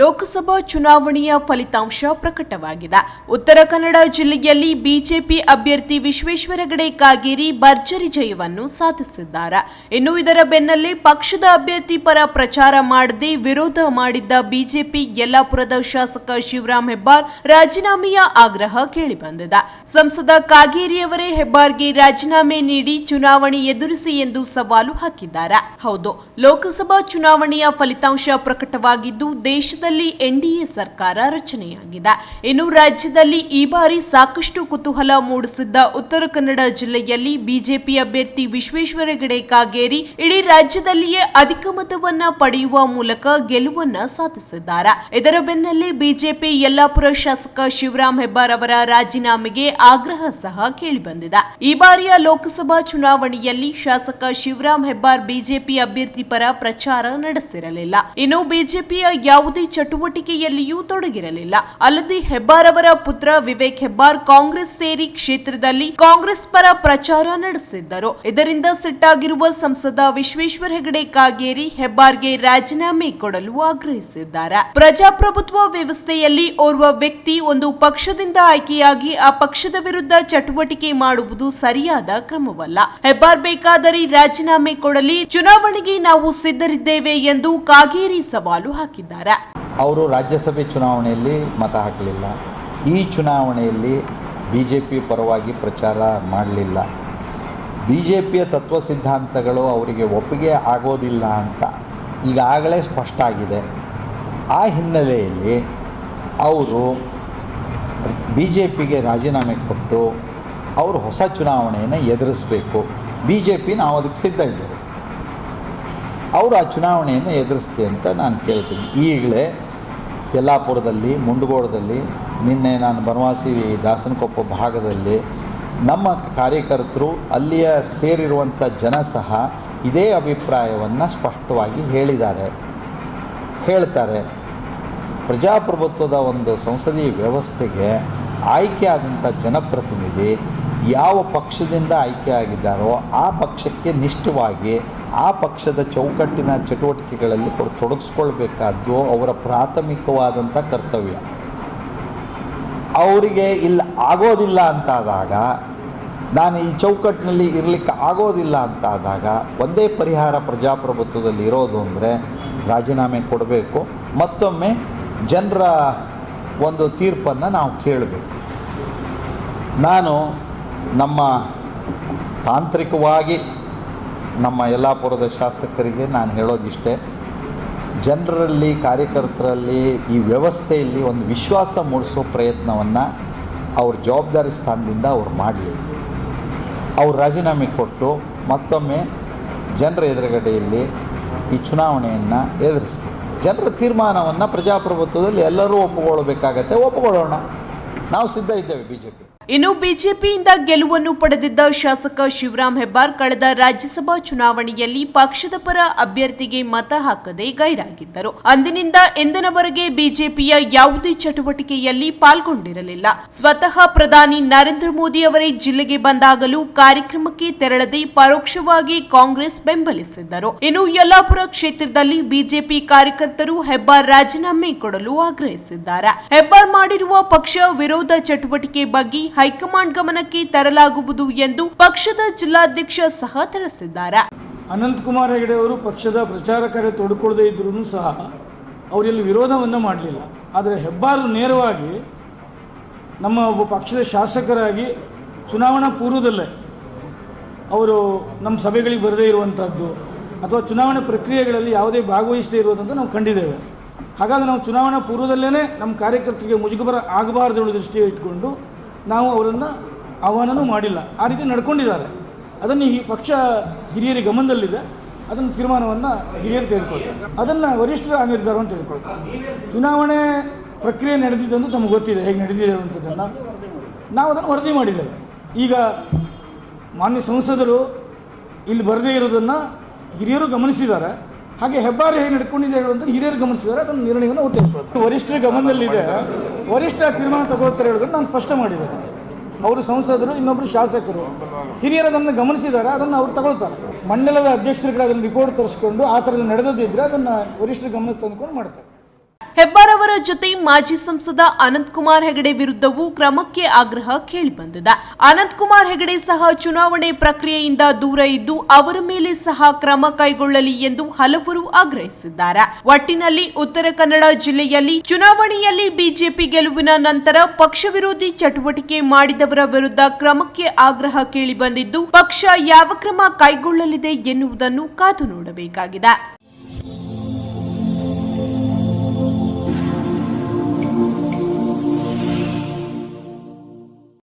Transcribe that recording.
ಲೋಕಸಭಾ ಚುನಾವಣೆಯ ಫಲಿತಾಂಶ ಪ್ರಕಟವಾಗಿದೆ. ಉತ್ತರ ಕನ್ನಡ ಜಿಲ್ಲೆಯಲ್ಲಿ ಬಿಜೆಪಿ ಅಭ್ಯರ್ಥಿ ವಿಶ್ವೇಶ್ವರ ಹೆಗಡೆ ಕಾಗೇರಿ ಭರ್ಜರಿ ಜಯವನ್ನು ಸಾಧಿಸಿದ್ದಾರೆ. ಇನ್ನು ಇದರ ಬೆನ್ನಲ್ಲೇ ಪಕ್ಷದ ಅಭ್ಯರ್ಥಿ ಪರ ಪ್ರಚಾರ ಮಾಡದೆ ವಿರೋಧ ಮಾಡಿದ್ದ ಬಿಜೆಪಿ ಯಲ್ಲಾಪುರದ ಶಾಸಕ ಶಿವರಾಮ್ ಹೆಬ್ಬಾರ್ ರಾಜೀನಾಮೆಯ ಆಗ್ರಹ ಕೇಳಿಬಂದಿದೆ. ಸಂಸದ ಕಾಗೇರಿಯವರೇ ಹೆಬ್ಬಾರ್ಗೆ ರಾಜೀನಾಮೆ ನೀಡಿ ಚುನಾವಣೆ ಎದುರಿಸಿ ಎಂದು ಸವಾಲು ಹಾಕಿದ್ದಾರೆ. ಹೌದು, ಲೋಕಸಭಾ ಚುನಾವಣೆಯ ಫಲಿತಾಂಶ ಪ್ರಕಟವಾಗಿದ್ದು ದೇಶದಲ್ಲಿ ಎನ್ಡಿಎ ಸರ್ಕಾರ ರಚನೆಯಾಗಿದೆ. ಇನ್ನು ರಾಜ್ಯದಲ್ಲಿ ಈ ಬಾರಿ ಸಾಕಷ್ಟು ಕುತೂಹಲ ಮೂಡಿಸಿದ್ದ ಉತ್ತರ ಕನ್ನಡ ಜಿಲ್ಲೆಯಲ್ಲಿ ಬಿಜೆಪಿ ಅಭ್ಯರ್ಥಿ ವಿಶ್ವೇಶ್ವರ ಹೆಗಡೆ ಕಾಗೇರಿ ಇಡೀ ರಾಜ್ಯದಲ್ಲಿಯೇ ಅಧಿಕ ಮತವನ್ನ ಪಡೆಯುವ ಮೂಲಕ ಗೆಲುವನ್ನ ಸಾಧಿಸಿದ್ದಾರೆ. ಇದರ ಬೆನ್ನಲ್ಲೇ ಬಿಜೆಪಿ ಯಲ್ಲಾಪುರ ಶಾಸಕ ಶಿವರಾಮ್ ಹೆಬ್ಬಾರ್ ಅವರ ರಾಜೀನಾಮೆಗೆ ಆಗ್ರಹ ಸಹ ಕೇಳಿಬಂದಿದೆ. ಈ ಬಾರಿಯ ಲೋಕಸಭಾ ಚುನಾವಣೆಯಲ್ಲಿ ಶಾಸಕ ಶಿವರಾಮ್ ಹೆಬ್ಬಾರ್ ಬಿಜೆಪಿ ಅಭ್ಯರ್ಥಿ ಪರ ಪ್ರಚಾರ ನಡೆಸಿರಲಿಲ್ಲ. ಇನ್ನು ಬಿಜೆಪಿಯ ಯಾವುದೇ ಚಟುವಟಿಕೆಯಲ್ಲಿಯೂ ತೊಡಗಿರಲಿಲ್ಲ. ಅಲ್ಲದೆ ಹೆಬ್ಬಾರ್ ಅವರ ಪುತ್ರ ವಿವೇಕ್ ಹೆಬ್ಬಾರ್ ಕಾಂಗ್ರೆಸ್ ಸೇರಿ ಕ್ಷೇತ್ರದಲ್ಲಿ ಕಾಂಗ್ರೆಸ್ ಪರ ಪ್ರಚಾರ ನಡೆಸಿದ್ದರು. ಇದರಿಂದ ಸಿಟ್ಟಾಗಿರುವ ಸಂಸದ ವಿಶ್ವೇಶ್ವರ ಹೆಗಡೆ ಕಾಗೇರಿ ಹೆಬ್ಬಾರ್ಗೆ ರಾಜೀನಾಮೆ ಕೊಡಲು ಆಗ್ರಹಿಸಿದ್ದಾರೆ. ಪ್ರಜಾಪ್ರಭುತ್ವ ವ್ಯವಸ್ಥೆಯಲ್ಲಿ ಓರ್ವ ವ್ಯಕ್ತಿ ಒಂದು ಪಕ್ಷದಿಂದ ಆಯ್ಕೆಯಾಗಿ ಆ ಪಕ್ಷದ ವಿರುದ್ಧ ಚಟುವಟಿಕೆ ಮಾಡುವುದು ಸರಿಯಾದ ಕ್ರಮವಲ್ಲ. ಹೆಬ್ಬಾರ್ ಬೇಕಾದರೆ ರಾಜೀನಾಮೆ ಕೊಡಲಿ, ಚುನಾವಣೆಗೆ ನಾವು ಸಿದ್ಧರಿದ್ದೇವೆ ಎಂದು ಕಾಗೇರಿ ಸವಾಲು ಹಾಕಿದ್ದಾರೆ. ಅವರು ರಾಜ್ಯಸಭೆ ಚುನಾವಣೆಯಲ್ಲಿ ಮತ ಹಾಕಲಿಲ್ಲ. ಈ ಚುನಾವಣೆಯಲ್ಲಿ ಬಿ ಜೆ ಪಿ ಪರವಾಗಿ ಪ್ರಚಾರ ಮಾಡಲಿಲ್ಲ. ಬಿ ಜೆ ಪಿಯ ತತ್ವ ಸಿದ್ಧಾಂತಗಳು ಅವರಿಗೆ ಒಪ್ಪಿಗೆ ಆಗೋದಿಲ್ಲ ಅಂತ ಈಗಾಗಲೇ ಸ್ಪಷ್ಟ ಆಗಿದೆ. ಆ ಹಿನ್ನೆಲೆಯಲ್ಲಿ ಅವರು ಬಿ ಜೆ ಪಿಗೆ ರಾಜೀನಾಮೆ ಕೊಟ್ಟು ಅವರು ಹೊಸ ಚುನಾವಣೆಯನ್ನು ಎದುರಿಸಬೇಕು. ಬಿ ಜೆ ಪಿ ನಾವು ಅದಕ್ಕೆ ಸಿದ್ಧ ಇದ್ದೇವೆ. ಅವರು ಆ ಚುನಾವಣೆಯನ್ನು ಎದುರಿಸ್ತೀವಿ ಅಂತ ನಾನು ಕೇಳ್ತೀನಿ. ಈಗಲೇ ಯಲ್ಲಾಪುರದಲ್ಲಿ, ಮುಂಡಗೋಡದಲ್ಲಿ, ನಿನ್ನೆ ನಾನು ಬನವಾಸಿ ದಾಸನಕೊಪ್ಪ ಭಾಗದಲ್ಲಿ ನಮ್ಮ ಕಾರ್ಯಕರ್ತರು ಅಲ್ಲಿಯ ಸೇರಿರುವಂಥ ಜನ ಸಹ ಇದೇ ಅಭಿಪ್ರಾಯವನ್ನು ಸ್ಪಷ್ಟವಾಗಿ ಹೇಳಿದ್ದಾರೆ. ಹೇಳ್ತಾರೆ, ಪ್ರಜಾಪ್ರಭುತ್ವದ ಒಂದು ಸಂಸದೀಯ ವ್ಯವಸ್ಥೆಗೆ ಆಯ್ಕೆಯಾದಂಥ ಜನಪ್ರತಿನಿಧಿ ಯಾವ ಪಕ್ಷದಿಂದ ಆಯ್ಕೆ ಆಗಿದ್ದಾರೋ ಆ ಪಕ್ಷಕ್ಕೆ ನಿಷ್ಠವಾಗಿ ಆ ಪಕ್ಷದ ಚೌಕಟ್ಟಿನ ಚಟುವಟಿಕೆಗಳಲ್ಲಿ ತೊಡಗಿಸ್ಕೊಳ್ಬೇಕಾದ್ದು ಅವರ ಪ್ರಾಥಮಿಕವಾದಂಥ ಕರ್ತವ್ಯ. ಅವರಿಗೆ ಇಲ್ಲ, ಆಗೋದಿಲ್ಲ ಅಂತಾದಾಗ, ನಾನು ಈ ಚೌಕಟ್ಟಿನಲ್ಲಿ ಇರಲಿಕ್ಕೆ ಆಗೋದಿಲ್ಲ ಅಂತಾದಾಗ, ಒಂದೇ ಪರಿಹಾರ ಪ್ರಜಾಪ್ರಭುತ್ವದಲ್ಲಿ ಇರೋದು ಅಂದರೆ ರಾಜೀನಾಮೆ ಕೊಡಬೇಕು, ಮತ್ತೊಮ್ಮೆ ಜನರ ಒಂದು ತೀರ್ಪನ್ನು ನಾವು ಕೇಳಬೇಕು. ನಾನು ನಮ್ಮ ತಾಂತ್ರಿಕವಾಗಿ ನಮ್ಮ ಯಲ್ಲಾಪುರದ ಶಾಸಕರಿಗೆ ನಾನು ಹೇಳೋದಿಷ್ಟೇ, ಜನರಲ್ಲಿ, ಕಾರ್ಯಕರ್ತರಲ್ಲಿ ಈ ವ್ಯವಸ್ಥೆಯಲ್ಲಿ ಒಂದು ವಿಶ್ವಾಸ ಮೂಡಿಸೋ ಪ್ರಯತ್ನವನ್ನು ಅವ್ರ ಜವಾಬ್ದಾರಿ ಸ್ಥಾನದಿಂದ ಅವ್ರು ಮಾಡಲಿ. ಅವ್ರು ರಾಜೀನಾಮೆ ಕೊಟ್ಟು ಮತ್ತೊಮ್ಮೆ ಜನರ ಎದುರುಗಡೆಯಲ್ಲಿ ಈ ಚುನಾವಣೆಯನ್ನು ಎದುರಿಸ್ತೀವಿ ಜನರ ತೀರ್ಮಾನವನ್ನು ಪ್ರಜಾಪ್ರಭುತ್ವದಲ್ಲಿ ಎಲ್ಲರೂ ಒಪ್ಪಿಕೊಳ್ಬೇಕಾಗತ್ತೆ ಒಪ್ಪಿಕೊಳ್ಳೋಣ. ನಾವು ಸಿದ್ಧ ಇದ್ದೇವೆ ಬಿ ಜೆ ಪಿ ಇನ್ನು ಬಿಜೆಪಿಯಿಂದ ಗೆಲುವನ್ನು ಪಡೆದಿದ್ದ ಶಾಸಕ ಶಿವರಾಮ್ ಹೆಬ್ಬಾರ್ ಕಳೆದ ರಾಜ್ಯಸಭಾ ಚುನಾವಣೆಯಲ್ಲಿ ಪಕ್ಷದ ಪರ ಅಭ್ಯರ್ಥಿಗೆ ಮತ ಹಾಕದೆ ಗೈರಾಗಿದ್ದರು. ಅಂದಿನಿಂದ ಇಂದಿನವರೆಗೆ ಬಿಜೆಪಿಯ ಯಾವುದೇ ಚಟುವಟಿಕೆಯಲ್ಲಿ ಪಾಲ್ಗೊಂಡಿರಲಿಲ್ಲ. ಸ್ವತಃ ಪ್ರಧಾನಿ ನರೇಂದ್ರ ಮೋದಿ ಅವರೇ ಜಿಲ್ಲೆಗೆ ಬಂದಾಗಲೂ ಕಾರ್ಯಕ್ರಮಕ್ಕೆ ತೆರಳದೆ ಪರೋಕ್ಷವಾಗಿ ಕಾಂಗ್ರೆಸ್ ಬೆಂಬಲಿಸಿದ್ದರು. ಇನ್ನು ಯಲ್ಲಾಪುರ ಕ್ಷೇತ್ರದಲ್ಲಿ ಬಿಜೆಪಿ ಕಾರ್ಯಕರ್ತರು ಹೆಬ್ಬಾರ್ ರಾಜೀನಾಮೆ ಕೊಡಲು ಆಗ್ರಹಿಸಿದ್ದಾರೆ. ಹೆಬ್ಬಾರ್ ಮಾಡಿರುವ ಪಕ್ಷ ವಿರೋಧ ಚಟುವಟಿಕೆ ಬಗ್ಗೆ ಹೈಕಮಾಂಡ್ ಗಮನಕ್ಕೆ ತರಲಾಗುವುದು ಎಂದು ಪಕ್ಷದ ಜಿಲ್ಲಾಧ್ಯಕ್ಷ ಸಹ ತಿಳಿಸಿದ್ದಾರೆ. ಅನಂತಕುಮಾರ್ ಹೆಗಡೆ ಅವರು ಪಕ್ಷದ ಪ್ರಚಾರ ಕಾರ್ಯ ತೊಡ್ಕೊಳ್ಳದೇ ಇದ್ರೂ ಸಹ ಅವರೆಲ್ಲಿ ವಿರೋಧವನ್ನು ಮಾಡಲಿಲ್ಲ. ಆದರೆ ಹೆಬ್ಬಾರು ನೇರವಾಗಿ ನಮ್ಮ ಒಬ್ಬ ಪಕ್ಷದ ಶಾಸಕರಾಗಿ ಚುನಾವಣಾ ಪೂರ್ವದಲ್ಲೇ ಅವರು ನಮ್ಮ ಸಭೆಗಳಿಗೆ ಬರದೇ ಇರುವಂಥದ್ದು ಅಥವಾ ಚುನಾವಣಾ ಪ್ರಕ್ರಿಯೆಗಳಲ್ಲಿ ಯಾವುದೇ ಭಾಗವಹಿಸದೇ ಇರುವುದಂತ ನಾವು ಕಂಡಿದ್ದೇವೆ. ಹಾಗಾಗಿ ನಾವು ಚುನಾವಣಾ ಪೂರ್ವದಲ್ಲೇ ನಮ್ಮ ಕಾರ್ಯಕರ್ತರಿಗೆ ಮುಜುಗರ ಆಗಬಾರದು ದೃಷ್ಟಿಯ ಇಟ್ಕೊಂಡು ನಾವು ಅವರನ್ನು ಆಹ್ವಾನನೂ ಮಾಡಿಲ್ಲ. ಆ ರೀತಿ ನಡ್ಕೊಂಡಿದ್ದಾರೆ. ಅದನ್ನು ಈ ಪಕ್ಷ ಹಿರಿಯರ ಗಮನದಲ್ಲಿದೆ. ಅದನ್ನು ತೀರ್ಮಾನವನ್ನು ಹಿರಿಯರು ತೆಗೆದುಕೊಳ್ತಾರೆ. ಅದನ್ನು ವರಿಷ್ಠರ ಆ ನಿರ್ಧಾರವನ್ನು ತೆಗೆದುಕೊಳ್ತಾರೆ. ಚುನಾವಣೆ ಪ್ರಕ್ರಿಯೆ ನಡೆದಿದ್ದು ತಮಗೆ ಗೊತ್ತಿದೆ. ಹೇಗೆ ನಡೆದಿದೆ ಅನ್ನುವಂಥದ್ದನ್ನು ನಾವು ಅದನ್ನು ವರದಿ ಮಾಡಿದ್ದೇವೆ. ಈಗ ಮಾನ್ಯ ಸಂಸದರು ಇಲ್ಲಿ ಬರದೇ ಇರೋದನ್ನು ಹಿರಿಯರು ಗಮನಿಸಿದ್ದಾರೆ. ಹಾಗೆ ಹೆಬ್ಬಾರಿ ಹೇಗೆ ನಡ್ಕೊಂಡಿದೆ ಹೇಳುವಂಥ ಹಿರಿಯರು ಗಮನಿಸಿದ್ರೆ ಅದನ್ನು ನಿರ್ಣಯವನ್ನು ಅವ್ರು ತೆಗೆದುಕೊಳ್ತಾರೆ ವರಿಷ್ಠರ ಗಮನದಲ್ಲಿದೆ. ವರಿಷ್ಠ ತೀರ್ಮಾನ ತಗೋತಾರೆ ಹೇಳೋದನ್ನು ನಾನು ಸ್ಪಷ್ಟ ಮಾಡಿದ್ದೇನೆ. ಅವರು ಸಂಸದರು ಇನ್ನೊಬ್ಬರು ಶಾಸಕರು. ಹಿರಿಯರು ಅದನ್ನು ಗಮನಿಸಿದ್ದಾರೆ ಅದನ್ನು ಅವ್ರು ತಗೊಳ್ತಾರೆ. ಮಂಡಲದ ಅಧ್ಯಕ್ಷರುಗಳು ಅದನ್ನು ರಿಪೋರ್ಟ್ ತರಿಸ್ಕೊಂಡು ಆ ಥರದ್ದು ನಡೆದಿದ್ದರೆ ಅದನ್ನು ವರಿಷ್ಠರ ಗಮನಕ್ಕೆ ತಂದುಕೊಂಡು ಮಾಡ್ತಾರೆ. ಹೆಬ್ಬಾರ್ ಜೊತೆ ಮಾಜಿ ಸಂಸದ ಅನಂತ್ ಕುಮಾರ್ ಹೆಗಡೆ ವಿರುದ್ಧವೂ ಕ್ರಮಕ್ಕೆ ಆಗ್ರಹ ಕೇಳಿಬಂದಿದೆ. ಅನಂತ್ ಕುಮಾರ್ ಹೆಗಡೆ ಸಹ ಚುನಾವಣೆ ಪ್ರಕ್ರಿಯೆಯಿಂದ ದೂರ ಇದ್ದು ಅವರ ಮೇಲೆ ಸಹ ಕ್ರಮ ಕೈಗೊಳ್ಳಲಿ ಎಂದು ಹಲವರು ಆಗ್ರಹಿಸಿದ್ದಾರೆ. ಒಟ್ಟಿನಲ್ಲಿ ಉತ್ತರ ಕನ್ನಡ ಜಿಲ್ಲೆಯಲ್ಲಿ ಚುನಾವಣೆಯಲ್ಲಿ ಬಿಜೆಪಿ ಗೆಲುವಿನ ನಂತರ ಪಕ್ಷ ವಿರೋಧಿ ಚಟುವಟಿಕೆ ಮಾಡಿದವರ ವಿರುದ್ಧ ಕ್ರಮಕ್ಕೆ ಆಗ್ರಹ ಕೇಳಿಬಂದಿದ್ದು, ಪಕ್ಷ ಯಾವ ಕ್ರಮ ಕೈಗೊಳ್ಳಲಿದೆ ಎನ್ನುವುದನ್ನು ಕಾದು ನೋಡಬೇಕಾಗಿದೆ.